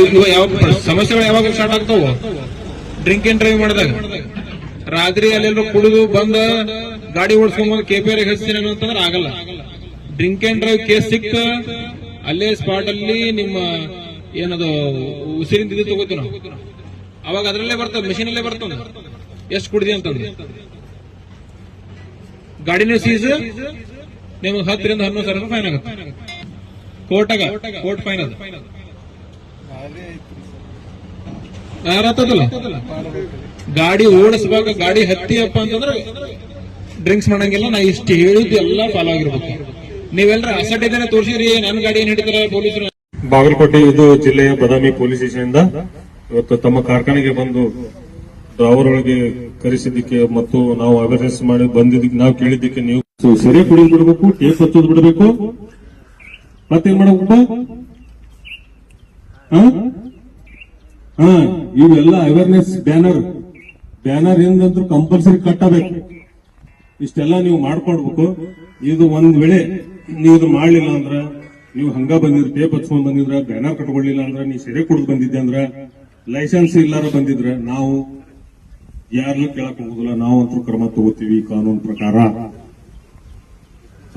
ಯಾವಾಗ ಸಮಸ್ಯೆಗಳು ಯಾವಾಗ ಸ್ಟಾರ್ಟ್ ಆಗ್ತಾವ? ಡ್ರಿಂಕ್ ಅಂಡ್ ಡ್ರೈವ್ ಮಾಡಿದಾಗ. ರಾತ್ರಿ ಅಲ್ಲೆಲ್ಲರೂ ಕುಡಿದು ಬಂದ ಗಾಡಿ ಓಡಿಸ್ಕೊಂಡ್ ಕೆಪಿಆರ್ ಹಚ್ತೀನಿ ಅಂತಂದ್ರೆ ಆಗಲ್ಲ. ಡ್ರಿಂಕ್ ಅಂಡ್ ಡ್ರೈವ್ ಕೇಸ್ ಸಿಕ್ಕ ಅಲ್ಲೇ ಸ್ಪಾಟ್ ಅಲ್ಲಿ ನಿಮ್ಮ ಏನದು ಉಸಿರಿಂದ ಇದು ತಗೋತೀವಿ ನಾವು ಅವಾಗ ಅದ್ರಲ್ಲೇ ಬರ್ತದ ಮೆಷಿನ್ ಅಲ್ಲೇ ಬರ್ತದ. ಎಷ್ಟು ಕುಡಿದಿ ಅಂತಂದ್ರೆ ಗಾಡಿನ ಸೀಸ್ ನಿಮ್ಗೆ ಹತ್ತರಿಂದ ಹನ್ನೊಂದು ಸಾವಿರ ಫೈನ್ ಆಗುತ್ತೆ. ಕೋರ್ಟಾಗ ಕೋರ್ಟ್ ಫೈನ್ ಅದು. ಯಾರತ್ತದಲ್ಲ ಗಾಡಿ ಓಡಿಸ್ಬೇಕು ಗಾಡಿ ಹತ್ತಿಯಪ್ಪ ಅಂತಂದ್ರೆ ಡ್ರಿಂಕ್ಸ್ ಮಾಡಂಗಿಲ್ಲ ನಾ ಇಷ್ಟು ಹೇಳಿದ್ದು ಎಲ್ಲ ಫಾಲೋ ಆಗಿರ್ಬೇಕು. ನೀವೆಲ್ಲರ ಅಸಟ್ ಇದನ್ನ ತೋರಿಸಿರಿ ನನ್ನ ಗಾಡಿ ಏನ್ ಹಿಡಿತಾರ ಪೊಲೀಸರು? ಬಾಗಲಕೋಟೆ ಇದು ಜಿಲ್ಲೆಯ ಬದಾಮಿ ಪೊಲೀಸ್ ಸ್ಟೇಷನ್ ಇಂದ ಇವತ್ತು ತಮ್ಮ ಕಾರ್ಖಾನೆಗೆ ಬಂದು ಅವರೊಳಗೆ ಕರೆಸಿದ್ದಕ್ಕೆ ಮತ್ತು ನಾವು ಅವೇರ್ನೆಸ್ ಮಾಡಿ ಬಂದಿದ್ದಕ್ಕೆ ನಾವು ಕೇಳಿದ್ದಕ್ಕೆ ನೀವು ಸರಿ ಕುಡಿದು ಬಿಡಬೇಕು ಟೇಪ್ ಹಚ್ಚೋದು ಬಿಡಬೇಕು. ಮತ್ತೇನ್ ಮಾಡಬೇಕಪ್ಪ ಹಾ ಇವೆಲ್ಲ ಅವೇರ್ನೆಸ್ ಬ್ಯಾನರ್ ಬ್ಯಾನರ್ ಏನಂದ್ರು ಕಂಪಲ್ಸರಿ ಕಟ್ಟಬೇಕು. ಇಷ್ಟೆಲ್ಲ ನೀವು ಮಾಡ್ಕೊಡ್ಬೇಕು. ಇದು ಒಂದ್ ವೇಳೆ ನೀವು ಇದು ಮಾಡ್ಲಿಲ್ಲ ಅಂದ್ರ, ನೀವು ಹಂಗ ಬಂದಿದ್ರ ಟೇಪ್ ಹಚ್ಕೊಂಡ್ ಬಂದಿದ್ರ ಬ್ಯಾನರ್ ಕಟ್ಕೊಳ್ಳಿಲ್ಲ ಅಂದ್ರ ನೀವು ಸೆರೆ ಕುಡಿದು ಬಂದಿದ್ದೆ ಅಂದ್ರ ಲೈಸೆನ್ಸ್ ಇಲ್ಲಾರ ಬಂದಿದ್ರ, ನಾವು ಯಾರನ್ನೂ ಕೇಳಕ್ ಹೋಗುದಿಲ್ಲ. ನಾವು ಅಂತೂ ಕ್ರಮ ತಗೋತೀವಿ, ಕಾನೂನು ಪ್ರಕಾರ.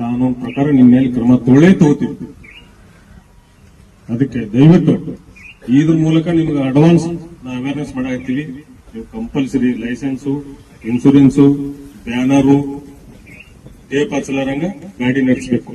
ಕಾನೂನು ಪ್ರಕಾರ ನಿಮ್ಮ ಮೇಲೆ ಕ್ರಮ ತಗೊಳ್ಳೇ ತಗೋತೀವಿ. ಅದಕ್ಕೆ ದಯವಿಟ್ಟು ಇದ್ರ ಮೂಲಕ ನಿಮ್ಗೆ ಅಡ್ವಾನ್ಸ್ ನಾ ಅವೇರ್ನೆಸ್ ಮಾಡಾಕತ್ತೀವಿ ನೀವು compulsory licence insurance banner tape ಹಚ್ಚಲಾರಂಗ ಗಾಡಿ ನಡೆಸಬೇಕು.